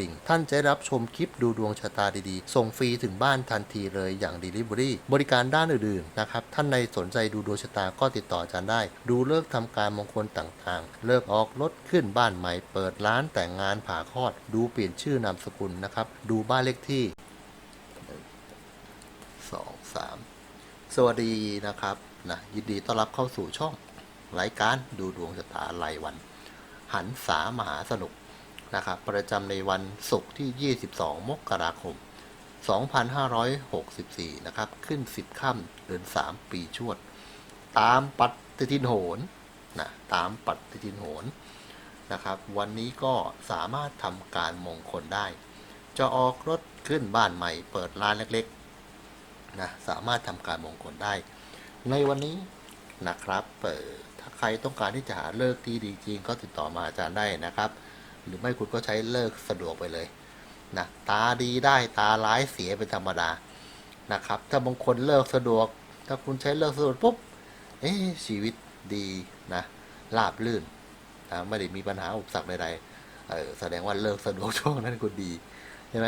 ิ่งท่านจะได้รับชมคลิปดูดวงชะตาดีๆ ส่งฟรีถึงบ้านทันทีเลยอย่าง Delivery บริการด้านอื่นๆนะครับ ท่านในสนใจดูดวงชะตาก็ติดต่ออาจารย์ได้ ดูเลิกษ์ทำการมงคลต่างๆ เลิกออกรถขึ้นบ้านใหม่ เปิดร้านแต่งงานผ่าคลอด ดูเปลี่ยนชื่อนามสกุลนะครับ ดูบ้านเลขที่สองสามสวัสดีนะครับนะยินดีต้อนรับเข้าสู่ช่องรายการดูดวงชะตารายวัน หันสามหาสนุก นะครับประจำในวันศุกร์ที่ 22 มกราคม 2564 นะครับ ขึ้น 10 ค่ำเดือน 3 ปีชวด ตามปฏิทินโหนนะตามปฏิทินโหนนะครับ วันนี้ก็สามารถทำการมงคลได้ จะออกรถขึ้นบ้านใหม่ เปิดร้านเล็กๆนะสามารถทำการมงคลได้ ในวันนี้นะครับเอ่อถ้าใครต้องการที่จะหาเลิกที่ดีจริงก็ติดต่อมาอาจารย์ได้นะครับ หรือไม่คุณก็ใช้เลิกสะดวกไปเลยนะตาดีได้ตาร้ายเสียเป็นธรรมดานะครับ ถ้าบางคนเลิกสะดวก ถ้าคุณใช้เลิกสะดวกปุ๊บเอ๊ะชีวิตดีนะราบลื่นนะไม่ได้มีปัญหาอุปสรรคใดๆเออแสดงว่าเลิกสะดวกช่วงนั้นคุณดีใช่ไหม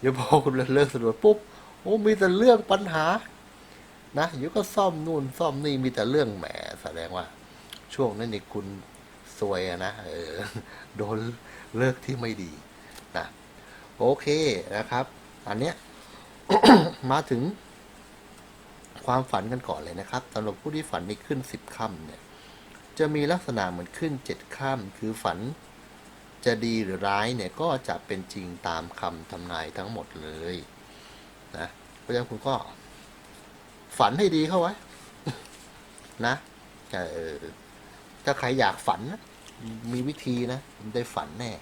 เดี๋ยวพอคุณเลิกสะดวกปุ๊บโอ้มีแต่เรื่องปัญหานะเดี๋ยวก็ซ่อมนู่นซ่อมนี่มีแต่เรื่องแหมแสดงว่า ช่วงนั้นนี่คุณซวยอะนะเออโดน เลิกที่ไม่ดีนะโอเคนะครับ อันเนี้ย มาถึง ความฝันกันก่อนเลยนะครับสำหรับผู้ที่ฝันในขึ้นสิบค่ำเนี่ย จะมีลักษณะเหมือนขึ้นเจ็ดค่ำคือฝันจะดีหรือร้ายเนี่ยก็จะเป็นจริงตามคำทำนายทั้งหมดเลยนะเพราะฉะนั้นคุณก็ ฝันให้ดีเข้าไว้ นะเออถ้าใครอยากฝันนะ มีวิธีนะคุณได้ฝันแน่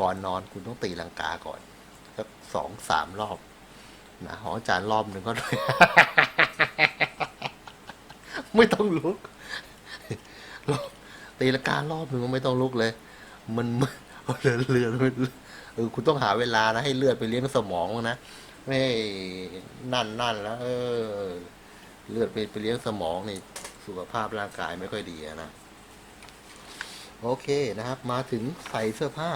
ก่อนนอนคุณต้องตีลังกาก่อนสักสองสามรอบนะของอาจารย์รอบหนึ่งก็ได้ไม่ต้องลุกรอบตีลังการอบหนึ่งก็ไม่ต้องลุกเลย มันเลือดเลือดเออคุณต้องหาเวลานะให้เลือดไปเลี้ยงสมองนะไม่นั่นนั่นแล้ว เออ เลือดไปไปเลี้ยงสมองนี่ สุขภาพร่างกายไม่ค่อยดีนะ โอเคนะครับ มาถึงใส่เสื้อผ้า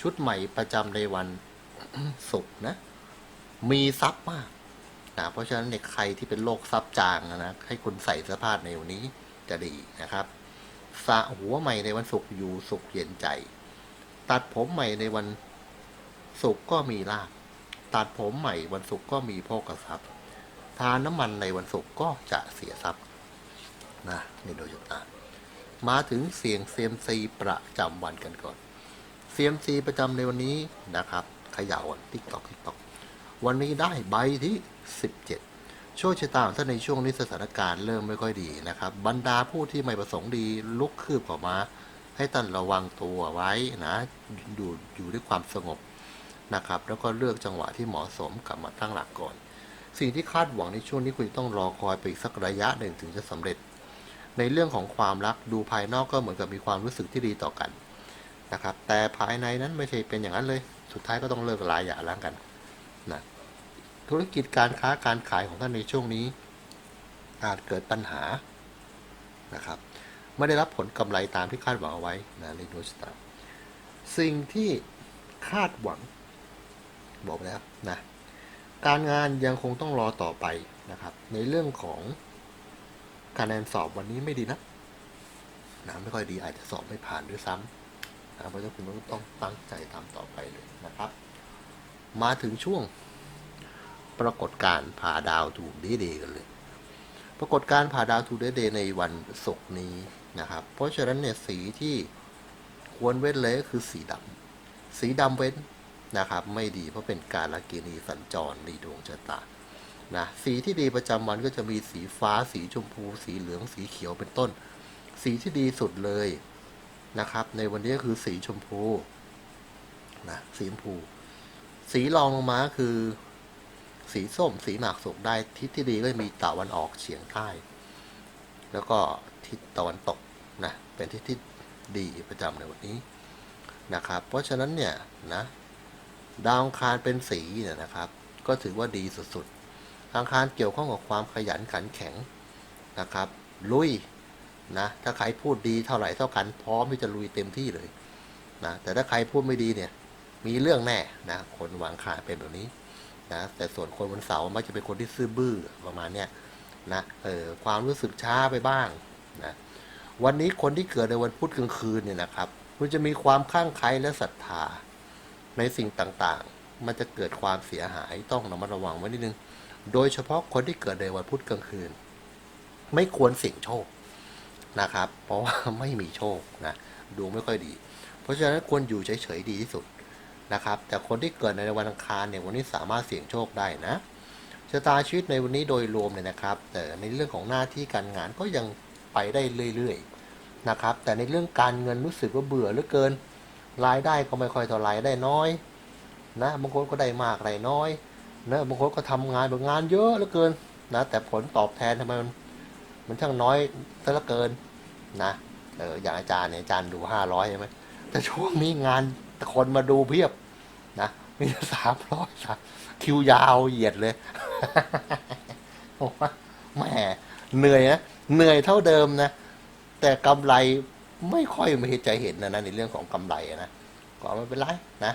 ชุดใหม่ประจำในวันศุกร์นะ มีซับมากนะเพราะฉะนั้นเนี่ยใครที่เป็นโรคซับจางนะให้คุณใส่เสื้อผ้าในวันนี้จะดีนะครับสระหัวใหม่ในวันศุกร์อยู่สุขเย็นใจ ตัดผมใหม่ในวันศุกร์ก็มีลาภตัดผมใหม่วันศุกร์ก็มีโภคทรัพย์ทานน้ำมันในวันศุกร์ก็จะเสียทรัพย์นะนี่โดยชะตา มาถึงเสียงเซียมซีประจำวันกันก่อนเซียมซีประจำในวันนี้นะครับเขย่าติ๊กตอกติ๊กตอกวันนี้ได้ใบที่ 17โชคชะตาของท่านในช่วงนี้สถานการณ์เริ่มไม่ค่อยดีนะครับ บรรดาผู้ที่ไม่ประสงค์ดีลุกคืบออกมา ให้ท่านระวังตัวไว้นะอยู่อยู่ด้วยความสงบนะครับ แล้วก็เลือกจังหวะที่เหมาะสมกลับมาตั้งหลักก่อน สิ่งที่คาดหวังในช่วงนี้คุณต้องรอคอยไปอีกสักระยะหนึ่งถึงจะสำเร็จ ในเรื่องของความรักดูภายนอกก็เหมือนกับมีความรู้สึกที่ดีต่อกันนะครับ แต่ภายในนั้นไม่ใช่เป็นอย่างนั้นเลย สุดท้ายก็ต้องเลิกลาอย่าร้างกันนะธุรกิจการค้าการขายของท่านในช่วงนี้ อาจเกิดปัญหานะครับไม่ได้รับผลกำไรตามที่คาดหวังเอาไว้นะในดวงชะตาสิ่งที่คาดหวัง บอกไปแล้วนะการงานยังคงต้องรอต่อไปนะครับ ในเรื่องของ คะแนนสอบวันนี้ไม่ดีนะนะไม่ค่อยดีอาจจะสอบไม่ผ่านด้วยซ้ำนะเพราะฉะนั้นคุณต้องตั้งใจทำต่อไปเลยนะครับ มาถึงช่วง ปรากฏการณ์ผ่าดาวถูกดีเดกันเลย ปรากฏการณ์ผ่าดาวถูกดีเดในวันศุกร์นี้นะครับ เพราะฉะนั้นเนี่ยสีที่ควรเว้นเลยก็คือสีดำสีดำเว้นนะครับ ไม่ดีเพราะเป็นการละกินีสัญจรในดวงชะตา นะสีที่ดีประจำวันก็จะมีสีฟ้า สีชมพู สีเหลืองสีเขียวเป็นต้น สีที่ดีสุดเลยนะครับ ในวันนี้ก็คือสีชมพูนะสีชมพู สีรองลงมาคือ สีส้ม สีหมากสุกได้ทิศที่ดีก็มีตะวันออกเฉียงใต้ แล้วก็ทิศตะวันตกนะเป็นทิศที่ดีประจำในวันนี้นะครับ เพราะฉะนั้นเนี่ยนะดาวอังคารเป็นสีเนี่ยนะครับ ก็ถือว่าดีสุดๆ อังคารเกี่ยวข้องกับความขยันขันแข็งนะครับ ลุยนะถ้าใครพูดดีเท่าไหร่เท่ากันพร้อมที่จะลุยเต็มที่เลยนะแต่ถ้าใครพูดไม่ดีเนี่ยมีเรื่องแน่นะคนวางคารเป็นแบบนี้นะแต่ส่วนคนวันเสาร์มักจะเป็นคนที่ซื่อบื้อประมาณเนี้ยนะเออความรู้สึกช้าไปบ้างนะวันนี้คนที่เกิดในวันพุธกลางคืนเนี่ยนะครับคุณจะมีความข้างใครและศรัทธาในสิ่งต่างๆ มันจะเกิดความเสียหายต้องระมัดระวังไว้นิดนึง โดยเฉพาะคนที่เกิดในวันพุธกลางคืน ไม่ควรเสี่ยงโชคนะครับ เพราะว่าไม่มีโชคนะดูไม่ค่อยดี เพราะฉะนั้นควรอยู่เฉยๆดีที่สุดนะครับ แต่คนที่เกิดในวันอังคารเนี่ยวันนี้สามารถเสี่ยงโชคได้นะชะตาชีวิตในวันนี้โดยรวมเนี่ยนะครับ แต่ในเรื่องของหน้าที่การงานก็ยังไปได้เรื่อยๆนะครับ แต่ในเรื่องการเงินรู้สึกว่าเบื่อเหลือเกินรายได้ก็ไม่ค่อยเท่าไหรได้น้อยนะบางคนก็ได้มากได้น้อย นะบางคนก็ทำงานแบบงานเยอะเหลือเกินนะแต่ผลตอบแทนทำไมมันมันช่างน้อยซะเหลือเกินนะเอออย่างอาจารย์เนี่ยอาจารย์ดูห้าร้อยใช่ไหมแต่ช่วงนี้งานคนมาดูเพียบนะมีสามร้อยคิวยาวเหยียดเลยผมว่าแหมเหนื่อยนะเหนื่อยเท่าเดิมนะ แต่กำไรไม่ค่อยมีใจเห็นนะนะในเรื่องของกำไรนะก็ไม่เป็นไรนะ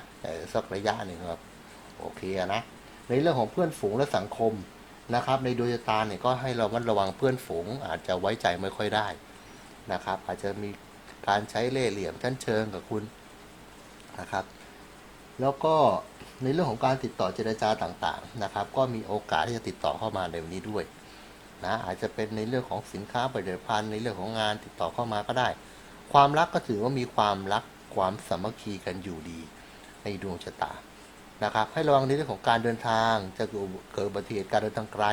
สักระยะหนึ่งครับ โอเคนะ ในเรื่องของเพื่อนฝูงและสังคมนะครับ ในดวงชะตาเนี่ยก็ให้เรามันระวังเพื่อนฝูง อาจจะไว้ใจไม่ค่อยได้นะครับ อาจจะมีการใช้เล่ห์เหลี่ยมชั้นเชิงกับคุณนะครับ แล้วก็ในเรื่องของการติดต่อเจรจาต่างๆนะครับ ก็มีโอกาสที่จะติดต่อเข้ามาในวันนี้ด้วยนะอาจจะเป็นในเรื่องของสินค้าผลิตภัณฑ์ในเรื่องของงานติดต่อเข้ามาก็ได้ ความรักก็ถือว่ามีความรักความสามัคคีกันอยู่ดีในดวงชะตา นะครับ ให้ระวังในเรื่องของการเดินทางจะเกิดอุบัติเหตุการเดินทางไกล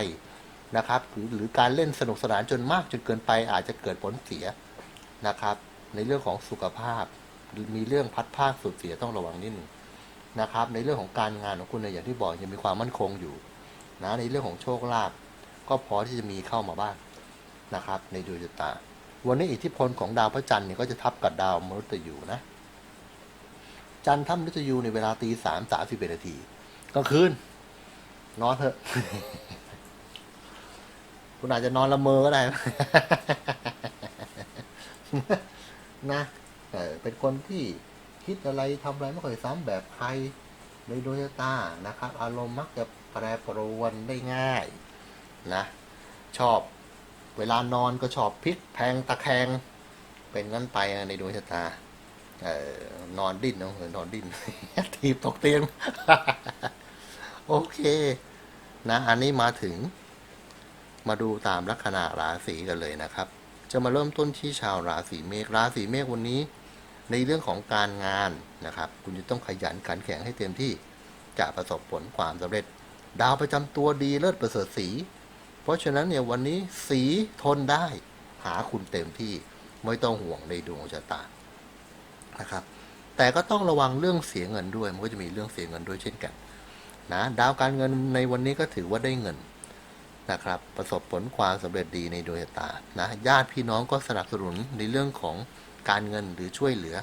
นะครับหรือหรือการเล่นสนุกสนานจนมากจนเกินไปอาจจะเกิดผลเสียนะครับ ในเรื่องของสุขภาพ มีเรื่องพัดภาคสุดเสียต้องระวังนิดหนึ่งนะครับ ในเรื่องของการงานของคุณเนี่ยอย่างที่บอกยังมีความมั่นคงอยู่นะในเรื่องของโชคลาภก็พอที่จะมีเข้ามาบ้างนะครับ ในดวงชะตา วันนี้อิทธิพลของดาวพระจันทร์เนี่ยก็จะทับกับดาวมฤตยูนะ จันทร์ทับมฤตยูในเวลาตีสามสามสิบเอ็ดนาทีกลางคืน นอนเถอะ คุณอาจจะนอนละเมอก็ได้ นะเออเป็นคนที่คิดอะไรทำอะไรไม่ค่อยซ้ำแบบใครในดวงชะตานะครับ อารมณ์มักจะแปรปรวนได้ง่ายนะ ชอบเวลานอนก็ชอบพลิกแพงตะแคงเป็นงั้นไปในดวงชะตา นอนดิ้นนะนอนดิ้นทีบตกเตียง โอเค นะ อันนี้มาถึง มาดูตามลัคนาราศีกันเลยนะครับ จะมาเริ่มต้นที่ชาวราศีเมษราศีเมษวันนี้ ในเรื่องของการงานนะครับ คุณจะต้องขยันขันแข็งให้เต็มที่จะประสบผลความสำเร็จ ดาวประจำตัวดีเลิศประเสริฐสี เพราะฉะนั้นเนี่ยวันนี้สีทนได้ หาคุณเต็มที่ไม่ต้องห่วงในดวงชะตา นะครับ แต่ก็ต้องระวังเรื่องเสียเงินด้วย มันก็จะมีเรื่องเสียเงินด้วยเช่นกันนะดาวการเงินในวันนี้ก็ถือว่าได้เงินนะครับ ประสบผลความสำเร็จดีในดวงชะตานะญาติพี่น้องก็สนับสนุนในเรื่องของการเงินหรือช่วยเหลือ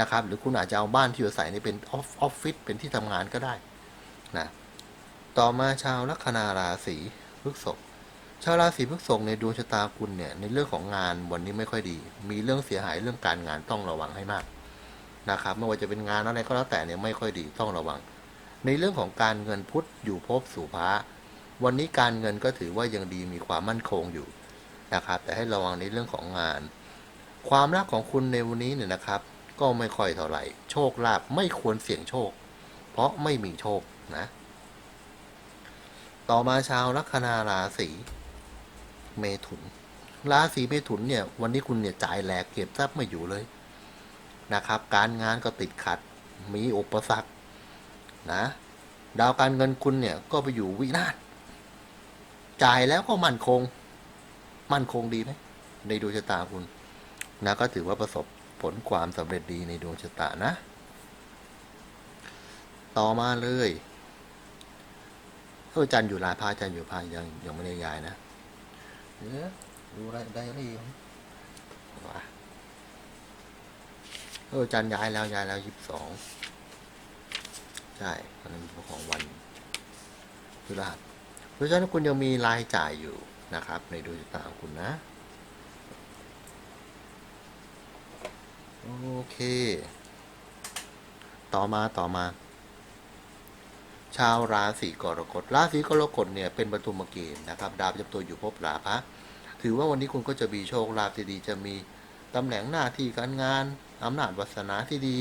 นะครับ หรือคุณอาจจะเอาบ้านที่อยู่อาศัยนี่เป็นออฟฟิศเป็นที่ทำงานก็ได้นะต่อมาชาวลัคนาราศีพฤษภชาวราศีพฤษภในดวงชะตาคุณเนี่ยในเรื่องของงานวันนี้ไม่ค่อยดี มีเรื่องเสียหายเรื่องการงานต้องระวังให้มาก นะครับไม่ว่าจะเป็นงานอะไรก็แล้วแต่เนี่ยไม่ค่อยดีต้องระวัง ในเรื่องของการเงินพุทธอยู่ภพสู่พระวันนี้การเงินก็ถือว่ายังดีมีความมั่นคงอยู่นะครับ แต่ให้ระวังในเรื่องของงาน ความรักของคุณในวันนี้เนี่ยนะครับ ก็ไม่ค่อยเท่าไหร่ โชคลาภไม่ควรเสี่ยงโชค เพราะไม่มีโชคนะ ต่อมาชาวลัคนาราศีเมถุนราศีเมถุนเนี่ยวันนี้คุณเนี่ยจ่ายแหลกเก็บทรัพย์ไม่อยู่เลย นะครับ การงานก็ติดขัด มีอุปสรรคนะ ดาวการเงินคุณเนี่ยก็ไปอยู่วินาศจ่ายแล้วก็มั่นคง มั่นคงดีไหมในดวงชะตาคุณนะก็ถือว่าประสบผลความสำเร็จดีในดวงชะตานะ ต่อมาเลยเออจันทร์อยู่ลายพระจันทร์อยู่พายังยังไม่ได้ย้ายนะเดี๋ยวดูอะไรได้หรือยัง เออจันย้ายแล้วย้ายแล้วยี่สิบสองใช่ตอนนั้นเป็นของวันพฤหัสเพราะฉะนั้นคุณยังมีรายจ่ายอยู่นะครับ ในดวงชะตาของคุณนะ โอเค ต่อมาต่อมา ชาวราศีกรกฎราศีกรกฎเนี่ยเป็นปฐุมเกณฑ์นะครับ ดาวประจำตัวอยู่ภพราพะถือว่าวันนี้คุณก็จะมีโชคลาภที่ดีจะมีตำแหน่งหน้าที่การงาน อำนาจวาสนาที่ดี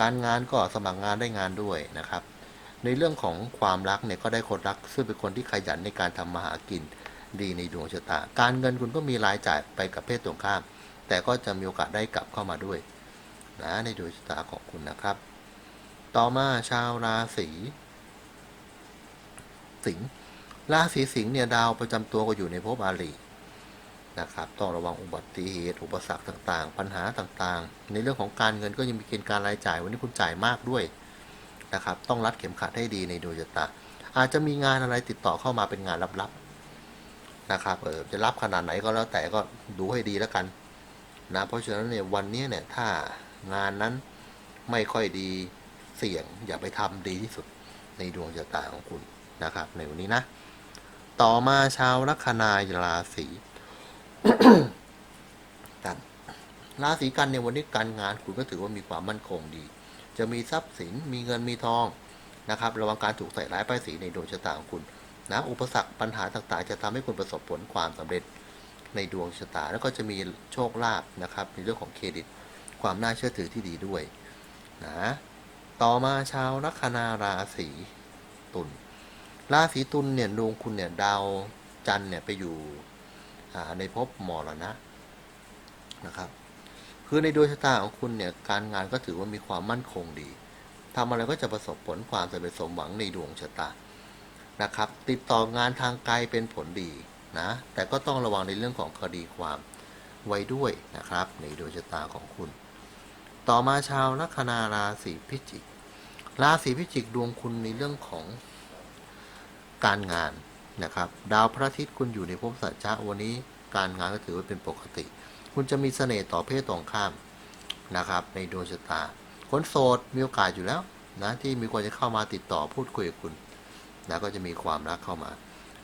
การงานก็สมัครงานได้งานด้วยนะครับ ในเรื่องของความรักเนี่ยก็ได้คนรัก ซึ่งเป็นคนที่ขยันในการทำมาหากินดีในดวงชะตา การเงินคุณก็มีรายจ่ายไปกับเพศตรงข้าม แต่ก็จะมีโอกาสได้กลับเข้ามาด้วยนะในดวงชะตาของคุณนะครับ ต่อมาชาวราศีสิงห์ราศีสิงห์เนี่ยดาวประจำตัวก็อยู่ในภพอาลี นะครับต้องระวังอุบัติเหตุอุปสรรคต่างๆ ปัญหาต่างๆ ในเรื่องของการเงินก็ยังมีเกณฑ์การรายจ่าย วันนี้คุณจ่ายมากด้วยนะครับต้องรัดเข็มขัดให้ดีในดวงชะตาอาจจะมีงานอะไรติดต่อเข้ามาเป็นงานลับๆนะครับเออจะรับขนาดไหนก็แล้วแต่ก็ดูให้ดีแล้วกันนะเพราะฉะนั้นเนี่ยวันนี้เนี่ยถ้างานนั้นไม่ค่อยดีเสี่ยงอย่าไปทำดีที่สุดในดวงชะตาของคุณนะครับในวันนี้นะ ต่อมาชาวลัคนาราศี กันราศีกันเนี่ยวันนี้การงานคุณก็ถือว่ามีความมั่นคงดี จะมีทรัพย์สินมีเงินมีทองนะครับ ระวังการถูกใส่ร้ายป้ายสีในดวงชะตาของคุณนะอุปสรรคปัญหาต่างๆ จะทำให้คุณประสบผลความสำเร็จในดวงชะตา แล้วก็จะมีโชคลาภนะครับในเรื่องของเครดิต ความน่าเชื่อถือที่ดีด้วยนะต่อมาชาวลัคนาราศีตุลราศีตุลเนี่ยดวงคุณเนี่ยดาวจันเนี่ยไปอยู่ ในภพมรณะนะครับ คือในดวงชะตาของคุณเนี่ยการงานก็ถือว่ามีความมั่นคงดีทำอะไรก็จะประสบผลความสำเร็จสมหวังในดวงชะตานะครับ ติดต่องานทางไกลเป็นผลดีนะแต่ก็ต้องระวังในเรื่องของคดีความไว้ด้วยนะครับ ในดวงชะตาของคุณ ต่อมาชาวลัคนาราศีพิจิกราศีพิจิกดวงคุณในเรื่องของการงาน นะครับ ดาวพระอาทิตย์คุณอยู่ในภพสัจจะวันนี้การงานก็ถือว่าเป็นปกติ คุณจะมีเสน่ห์ต่อเพศตรงข้ามนะครับ ในดวงชะตา คนโสดมีโอกาสอยู่แล้วนะที่มีคนจะเข้ามาติดต่อพูดคุยกับคุณนะก็จะมีความรักเข้ามา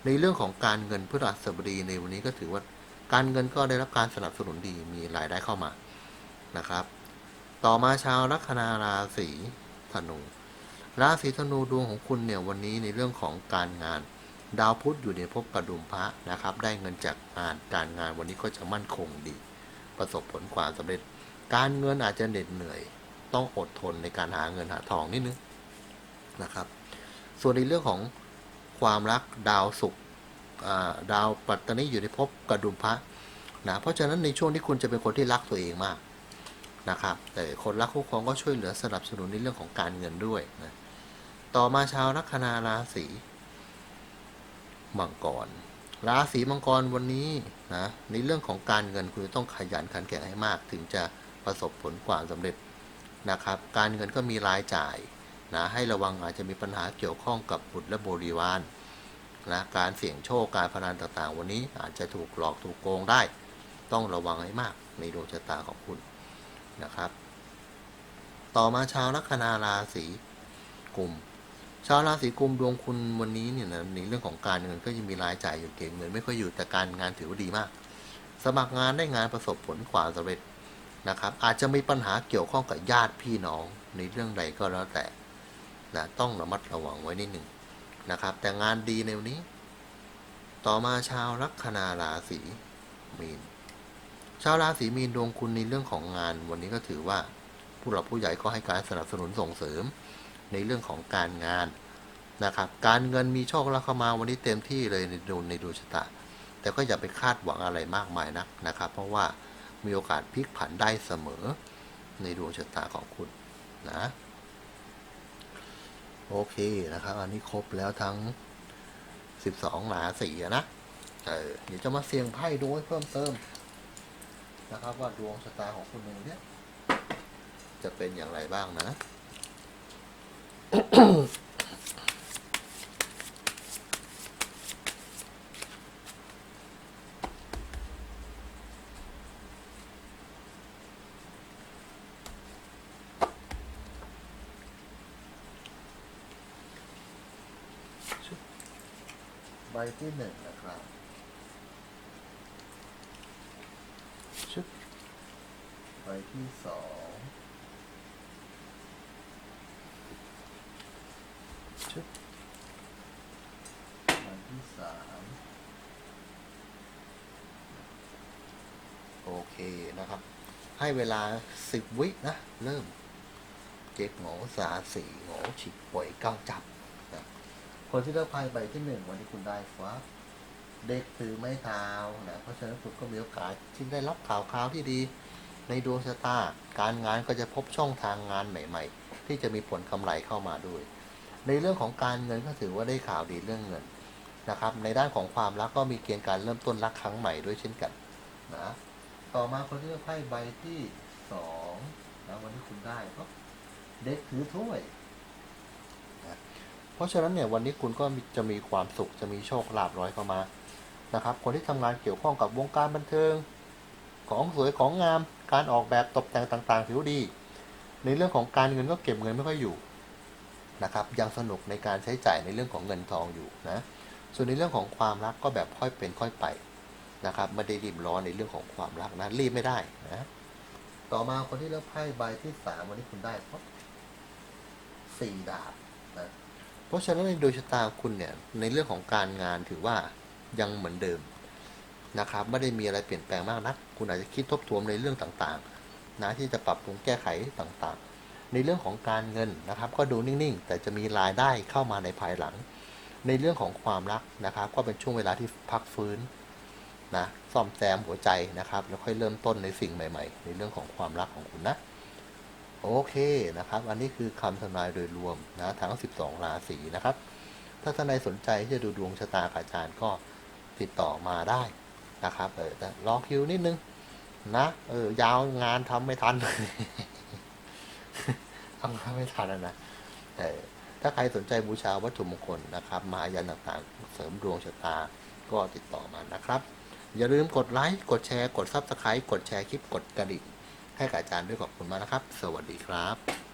ในเรื่องของการเงินพฤหัสบดีในวันนี้ก็ถือว่าการเงินก็ได้รับการสนับสนุนดีมีรายได้เข้ามานะครับ ต่อมาชาวลัคนาราศีธนูราศีธนูดวงของคุณเนี่ยวันนี้ในเรื่องของการงาน ดาวพุธอยู่ในภพกระดุมพระนะครับ ได้เงินจากงานการงานวันนี้ก็จะมั่นคงดี ประสบผลความสำเร็จ การเงินอาจจะเหน็ดเหนื่อย ต้องอดทนในการหาเงินหาทองนิดนึงนะครับ ส่วนในเรื่องของความรักดาวศุกร์ดาวปัตตานีอยู่ในภพกระดุมพระนะเพราะฉะนั้นในช่วงที่คุณจะเป็นคนที่รักตัวเองมากนะครับแต่คนรักคู่ครองก็ช่วยเหลือสนับสนุนในเรื่องของการเงินด้วยนะต่อมาชาวลัคนาราศี มังกร ราศีมังกรวันนี้นะในเรื่องของการเงินคุณจะต้องขยันขันแข็งให้มาก ถึงจะประสบผลความสำเร็จนะครับ การเงินก็มีรายจ่ายนะให้ระวังอาจจะมีปัญหาเกี่ยวข้องกับบุตรและบริวารนะการเสี่ยงโชคการพนันต่างๆ วันนี้อาจจะถูกหลอกถูกโกงได้ ต้องระวังให้มากในดวงชะตาของคุณนะครับ ต่อมาชาวลัคนาราศีกลุ่ม ชาวราศีกุมดวงคุณวันนี้เนี่ยนะในเรื่องของการเงินก็ยังมีรายจ่ายอยู่เก่งเงินไม่ค่อยอยู่แต่การงานถือว่าดีมาก สมัครงานได้งานประสบผลความสำเร็จนะครับ อาจจะมีปัญหาเกี่ยวข้องกับญาติพี่น้องในเรื่องใดก็แล้วแต่นะต้องระมัดระวังไว้นิดหนึ่งนะครับ แต่งานดีในวันนี้ ต่อมาชาวลัคนาราศีมีน ชาวราศีมีนดวงคุณในเรื่องของงาน วันนี้ก็ถือว่าผู้หลักผู้ใหญ่ก็ให้การสนับสนุนส่งเสริม ในเรื่องของการงานนะครับการเงินมีโชคลาภเข้ามาวันนี้เต็มที่เลยในดวงในดวงชะตา แต่ก็อย่าไปคาดหวังอะไรมากมายนักนะครับ เพราะว่ามีโอกาสพลิกผันได้เสมอในดวงชะตาของคุณนะโอเคนะครับ อันนี้ครบแล้วทั้ง 12ราศีนะเออเดี๋ยวจะมาเสี่ยงไพ่ดูให้เพิ่มเติมนะครับ ว่าดวงชะตาของคุณในวันเนี้ยจะเป็นอย่างไรบ้างนะ ใบที่หนึ่งนะครับชึบใบที่สอง ชึบใบที่สามโอเคนะครับ ให้เวลาสิบวินะ เริ่ม เจ็กหงอสาสี่หงอฉิกปล่อยเก้าจับนะคนที่เลือกไพ่ใบที่หนึ่งวันที่คุณได้ฟ้าเด็กถือไม้เท้านะ เพราะฉะนั้นคุณก็มีโอกาสที่ได้รับข่าวคราวที่ดี ในดวงชะตา การงานก็จะพบช่องทางงานใหม่ ๆ ที่จะมีผลกำไรเข้ามาด้วย ในเรื่องของการเงินก็ถือว่าได้ข่าวดีเรื่องเงินนะครับ ในด้านของความรักก็มีเกณฑ์การเริ่มต้นรักครั้งใหม่ด้วยเช่นกันนะต่อมาคนที่เลือกไพ่ใบที่สองนะวันที่คุณได้ก็เด็กถือถ้วยนะเพราะฉะนั้นเนี่ยวันนี้คุณก็จะมีความสุขจะมีโชคลาภร้อยเข้ามานะครับ คนที่ทำงานเกี่ยวข้องกับวงการบันเทิง ของสวยของงาม การออกแบบตกแต่งต่างๆถือว่าดี ในเรื่องของการเงินก็เก็บเงินไม่ค่อยอยู่ นะครับยังสนุกในการใช้จ่ายในเรื่องของเงินทองอยู่นะส่วนในเรื่องของความรักก็แบบค่อยเป็นค่อยไปนะครับไม่ได้รีบร้อนในเรื่องของความรักนะรีบไม่ได้นะต่อมาคนที่เลือกไพ่ใบที่สามวันนี้คุณได้เพราะสี่ดาบนะเพราะฉะนั้นในดวงชะตาคุณเนี่ยในเรื่องของการงานถือว่ายังเหมือนเดิมนะครับไม่ได้มีอะไรเปลี่ยนแปลงมากนัก คุณอาจจะคิดทบทวนในเรื่องต่างๆนะที่จะปรับปรุงแก้ไขต่างๆ ในเรื่องของการเงินนะครับ ก็ดูนิ่งๆ แต่จะมีรายได้เข้ามาในภายหลัง ในเรื่องของความรักนะครับ ก็เป็นช่วงเวลาที่พักฟื้นนะซ่อมแซมหัวใจนะครับ แล้วค่อยเริ่มต้นในสิ่งใหม่ ๆ ในเรื่องของความรักของคุณนะโอเคนะครับ อันนี้คือคำทำนายโดยรวมนะทั้ง 12 ราศีนะครับ ถ้าท่านใดสนใจที่จะดูดวงชะตาอาจารย์ก็ติดต่อมาได้นะครับ เออแต่รอคิวนิดนึงนะ เออ ยาวงานทำไม่ทัน ทำงานไม่ทันนะแต่ถ้าใครสนใจบูชาวัตถุมงคลนะครับ มายันต่างๆ เสริมดวงชะตาก็ติดต่อมานะครับ อย่าลืมกดไลค์ กดแชร์ กดซับสไครต์กดแชร์คลิป กดกระดิ่งให้กับอาจารย์ด้วยขอบคุณมากนะครับ สวัสดีครับ